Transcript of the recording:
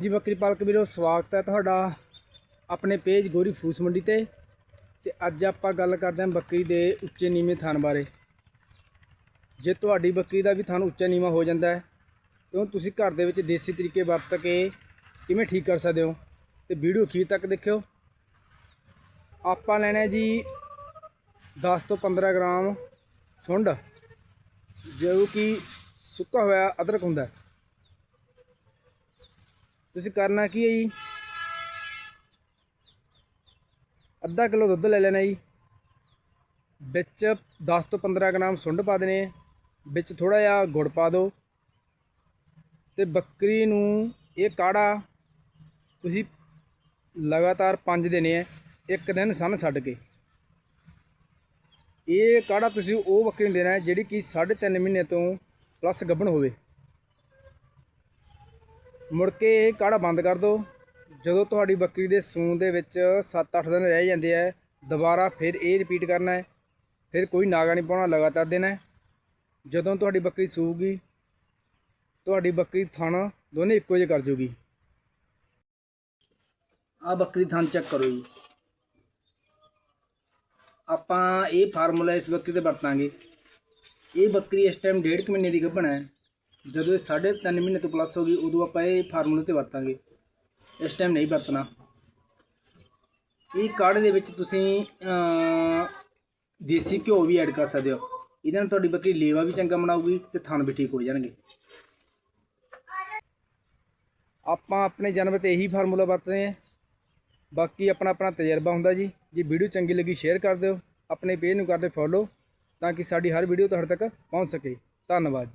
ਜੀ ਬੱਕਰੀ ਪਾਲਕ ਵੀਰੋ, ਸਵਾਗਤ ਹੈ ਤੁਹਾਡਾ ਆਪਣੇ ਪੇਜ ਗੋਰੀ ਫੂਸ ਮੰਡੀ ਤੇ। ਤੇ ਅੱਜ ਆਪਾਂ ਗੱਲ ਕਰਦੇ ਹਾਂ ਬੱਕਰੀ ਦੇ ਉੱਚੇ ਨੀਵੇਂ ਥਣ ਬਾਰੇ। ਜੇ ਤੁਹਾਡੀ ਬੱਕਰੀ ਦਾ ਵੀ ਥਣ ਉੱਚਾ ਨੀਵਾਂ ਹੋ ਜਾਂਦਾ ਹੈ, ਤਾਂ ਤੁਸੀਂ ਘਰ ਦੇ ਵਿੱਚ ਦੇਸੀ ਤਰੀਕੇ ਵਰਤ ਕੇ ਕਿਵੇਂ ਠੀਕ ਕਰ ਸਕਦੇ ਹੋ? ਤੇ ਵੀਡੀਓ ਅਖੀਰ ਤੱਕ ਦੇਖਿਓ। ਆਪਾਂ ਲੈਣਾ ਜੀ 10 ਤੋਂ 15 ਗ੍ਰਾਮ ਸੁੰਡ, ਜੋ ਕਿ ਸੁੱਕਾ ਹੋਇਆ ਅਦਰਕ ਹੁੰਦਾ ਹੈ। ਤੁਸੀਂ ਕਰਨਾ ਕੀ ਹੈ ਜੀ? ਅੱਧਾ ਕਿਲੋ ਦੁੱਧ ਲੈ ਲੈਣਾ ਜੀ। ਵਿੱਚ 10 ਤੋਂ 15 ਗ੍ਰਾਮ ਸੁੰਡ ਪਾ ਦੇਣੇ ਆ। ਵਿੱਚ ਥੋੜਾ ਜਿਹਾ ਗੁੜ ਪਾ ਦਿਓ। ਤੇ ਬੱਕਰੀ ਨੂੰ ਇਹ ਕਾੜਾ ਤੁਸੀਂ ਲਗਾਤਾਰ 5 ਦਿਨੇ ਹੈ ਇੱਕ ਦਿਨ ਸਨ ਛੱਡ ਕੇ। ਇਹ ਕਾੜਾ ਤੁਸੀਂ ਉਹ ਬੱਕਰੀ ਨੂੰ ਦੇਣਾ ਹੈ ਜਿਹੜੀ ਕਿ 3.5 ਮਹੀਨੇ ਤੋਂ ਪਲੱਸ ਗੱਭਣ ਹੋਵੇ। ਮੁੜ ਕੇ ਇਹ ਕਾੜਾ ਬੰਦ ਕਰ ਦਿਓ। ਜਦੋਂ ਤੁਹਾਡੀ ਬੱਕਰੀ ਦੇ ਸੂਣ ਦੇ ਵਿੱਚ 7-8 ਦਿਨ ਰਹਿ ਜਾਂਦੇ ਆ, ਦੁਬਾਰਾ ਫਿਰ ਇਹ ਰਿਪੀਟ ਕਰਨਾ ਹੈ। ਫਿਰ ਕੋਈ ਨਾਗਾ ਨਹੀਂ ਪਾਉਣਾ, ਲਗਾਤਾਰ ਦੇਣਾ ਜਦੋਂ ਤੁਹਾਡੀ ਬੱਕਰੀ ਸੂਗੀ ਤੁਹਾਡੀ ਬੱਕਰੀ ਥਣ ਦੋਨੇ ਇੱਕੋ ਜਿਹੇ ਕਰ ਜੂਗੀ। ਆ ਬੱਕਰੀ ਥਣ ਚੈੱਕ ਕਰੋ ਜੀ। ਆਪਾਂ ਇਹ ਫਾਰਮੂਲਾ ਇਸ ਬੱਕਰੀ ਤੇ ਵਰਤਾਂਗੇ। ਇਹ ਬੱਕਰੀ ਇਸ ਟਾਈਮ ਡੇਢ ਕੁ ਮਹੀਨੇ ਦੀ ਗੱਭਣ ਹੈ। ਜਦੋਂ ਇਹ ਸਾਢੇ ਤਿੰਨ ਮਹੀਨੇ ਤੋਂ ਪਲੱਸ ਹੋ ਗਈ, ਉਦੋਂ ਆਪਾਂ ਇਹ ਫਾਰਮੂਲੇ ਤੇ ਵਰਤਾਂਗੇ। ਇਸ ਟਾਈਮ ਨਹੀਂ ਵਰਤਣਾ। ਇਹ ਕਾੜੇ ਦੇ ਵਿੱਚ ਤੁਸੀਂ ਦੇਸੀ ਘਿਓ ਵੀ ਐਡ ਕਰ ਸਕਦੇ ਹੋ। ਇਹਦੇ ਨਾਲ ਤੁਹਾਡੀ ਬੱਕਰੀ ਲੇਵਾ ਵੀ ਚੰਗਾ ਬਣਾਊਗੀ ਤੇ ਥਣ ਵੀ ਠੀਕ ਹੋ ਜਾਣਗੇ। ਆਪਾਂ ਆਪਣੇ ਜਾਨਵਰ ਤੇ ਇਹੀ ਫਾਰਮੂਲਾ ਵਰਤਦੇ ਹਾਂ। ਬਾਕੀ ਆਪਣਾ ਆਪਣਾ ਤਜਰਬਾ ਹੁੰਦਾ ਜੀ। ਜੇ ਵੀਡੀਓ ਚੰਗੀ ਲੱਗੀ ਸ਼ੇਅਰ ਕਰ ਦਿਓ। ਆਪਣੇ ਪੇਜ ਨੂੰ ਕਰਦੇ ਫੋਲੋ ਤਾਂ ਕਿ ਸਾਡੀ ਹਰ ਵੀਡੀਓ ਤੁਹਾਡੇ ਤੱਕ ਪਹੁੰਚ ਸਕੇ। ਧੰਨਵਾਦ ਜੀ।